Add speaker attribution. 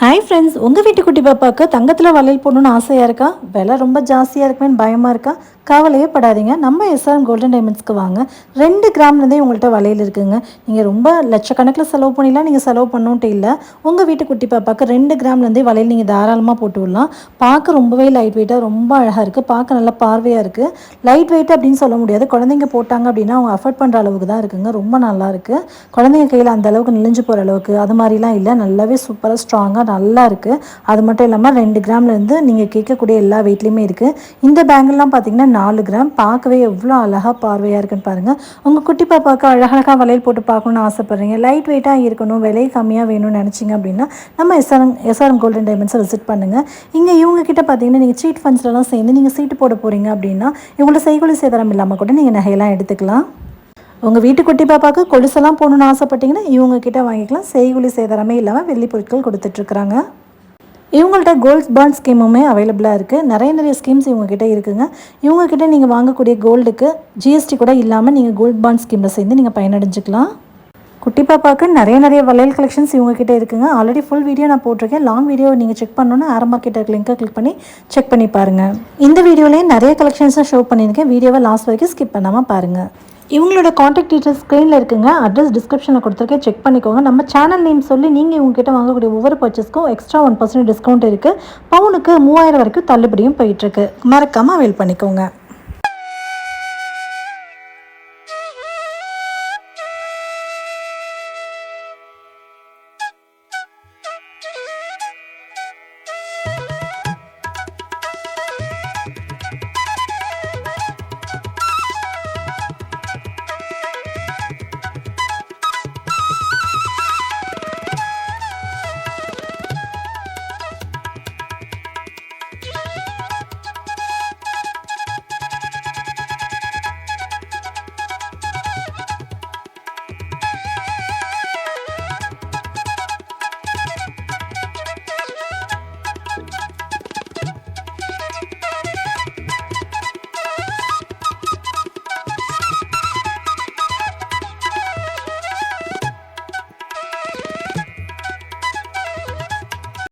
Speaker 1: Hi friends உங்கள் வீட்டு குட்டி பாப்பாவுக்கு தங்கத்தில் வளையல் போடணும்னு ஆசையாக இருக்கா? விலை ரொம்ப ஜாஸ்தியாக இருக்குமேன்னு பயமாக இருக்கா? கவலையே படாதீங்க. நம்ம எஸ்ஆர்எம் கோல்டன் டைமண்ட்ஸ்க்கு வாங்க. ரெண்டு கிராம்லேருந்தே உங்கள்கிட்ட வளையல் இருக்குங்க. நீங்கள் ரொம்ப லட்சக்கணக்கில் செலவு பண்ணிலாம் நீங்கள் செலவு பண்ணுன்ட்டு இல்லை. உங்கள் வீட்டு குட்டி பாப்பாவுக்கு ரெண்டு கிராம்லேருந்தே வளையல் நீங்கள் தாராளமாக போட்டு விடலாம். பார்க்க ரொம்பவே லைட் வெயிட்டாக ரொம்ப அழகாக இருக்குது பார்க்க நல்லா பார்வையாக இருக்குது லைட் வெயிட் அப்படின்னு சொல்ல முடியாது. குழந்தைங்க போட்டாங்க அப்படின்னா அவங்க அஃபோர்ட் பண்ணுற அளவுக்கு தான் இருக்குங்க. ரொம்ப நல்லா இருக்குது குழந்தைங்க கையில் அந்த அளவுக்கு நெளிஞ்சு போகிற அளவுக்கு அது மாதிரிலாம் இல்லை. நல்லாவே சூப்பராக ஸ்ட்ராங்காக நல்லா இருக்குது அது மட்டும் இல்லாமல் ரெண்டு கிராம்லேருந்து நீங்கள் கேட்கக்கூடிய எல்லா வெயிட்லேயுமே இருக்குது இந்த பேங்கிள்லாம் பார்த்தீங்கன்னா நாலு கிராம். பார்க்கவே எவ்வளோ அழகாக பார்வையாக இருக்குன்னு பாருங்கள் உங்கள் குட்டி பாப்பாவுக்கு அழகழகாக வளையல் போட்டு பார்க்கணுன்னு ஆசைப்பட்றீங்க. லைட் வெயிட்டாக இருக்கணும் விலை கம்மியாக வேணும்னு நினச்சிங்க அப்படின்னா நம்ம எஸ்ஆர்எம் எஸ்ஆர்எம் கோல்டன் டைமண்ட்ஸை விசிட் பண்ணுங்கள் இங்கே இவங்கக்கிட்ட பார்த்தீங்கன்னா நீங்கள் சீட் ஃபண்ட்ஸ்லாம் சேர்ந்து நீங்கள் சீட்டு போட போகிறீங்க அப்படின்னா இவங்களோட செய்கொலி சேதாரம் இல்லாமல் கூட நீங்கள் நகையெல்லாம் எடுத்துக்கலாம். உங்கள் வீட்டு குட்டி பாப்பாவுக்கு கொலுசெல்லாம் போகணுன்னு ஆசைப்பட்டீங்கன்னா இவங்க கிட்ட வாங்கிக்கலாம். செய்குலி சேதாரமே இல்லாமல் வெள்ளி பொருட்கள் கொடுத்துட்ருக்குறாங்க இவங்கள்ட்ட கோல்ட் பாண்ட் ஸ்கீமுமே அவைலபிளாக இருக்குது நிறைய நிறைய ஸ்கீம்ஸ் இவங்ககிட்ட இருக்குங்க. இவங்கக்கிட்ட நீங்கள் வாங்கக்கூடிய கோல்டுக்கு ஜிஎஸ்டி கூட இல்லாமல் நீங்கள் கோல்ட் பாண்ட் ஸ்கீமில் சேர்ந்து நீங்கள் பயனடைஞ்சிக்கலாம். குட்டி பாப்பாவுக்கு நிறைய நிறைய வளையல் கலெக்ஷன்ஸ் இவங்ககிட்ட இருக்குங்க. ஆல்ரெடி ஃபுல் வீடியோ நான் போட்டிருக்கேன். லாங் வீடியோ நீங்கள் செக் பண்ணணும்னா ஆர மார்க்கெட் லிங்கை கிளிக் பண்ணி செக் பண்ணி பாருங்கள் இந்த வீடியோலேயே நிறைய கலெக்ஷன்ஸாக ஷோ பண்ணியிருக்கேன். வீடியோவை லாஸ்ட் வரைக்கும் ஸ்கிப் பண்ணாமல் பாருங்கள் இவங்களோட காண்டாக்ட் டீட்டெயில்ஸ் ஸ்க்ரீனில் இருக்குங்க. அட்ரஸ் டிஸ்கிரிப்ஷனில் கொடுத்துருக்கேன். செக் பண்ணிக்கோங்க. நம்ம சேனல் நேம் சொல்லி நீங்கள் இவங்ககிட்ட வாங்கக்கூடிய ஒவ்வொரு பர்ச்சேஸ்க்கும் எக்ஸ்ட்ரா ஒன் பர்சன்ட் டிஸ்கவுண்ட் இருக்குது பவுனுக்கு மூவாயிரம் வரைக்கும் தள்ளுபடியும் போயிட்டுருக்கு மறக்காமல் அவைல் பண்ணிக்கோங்க.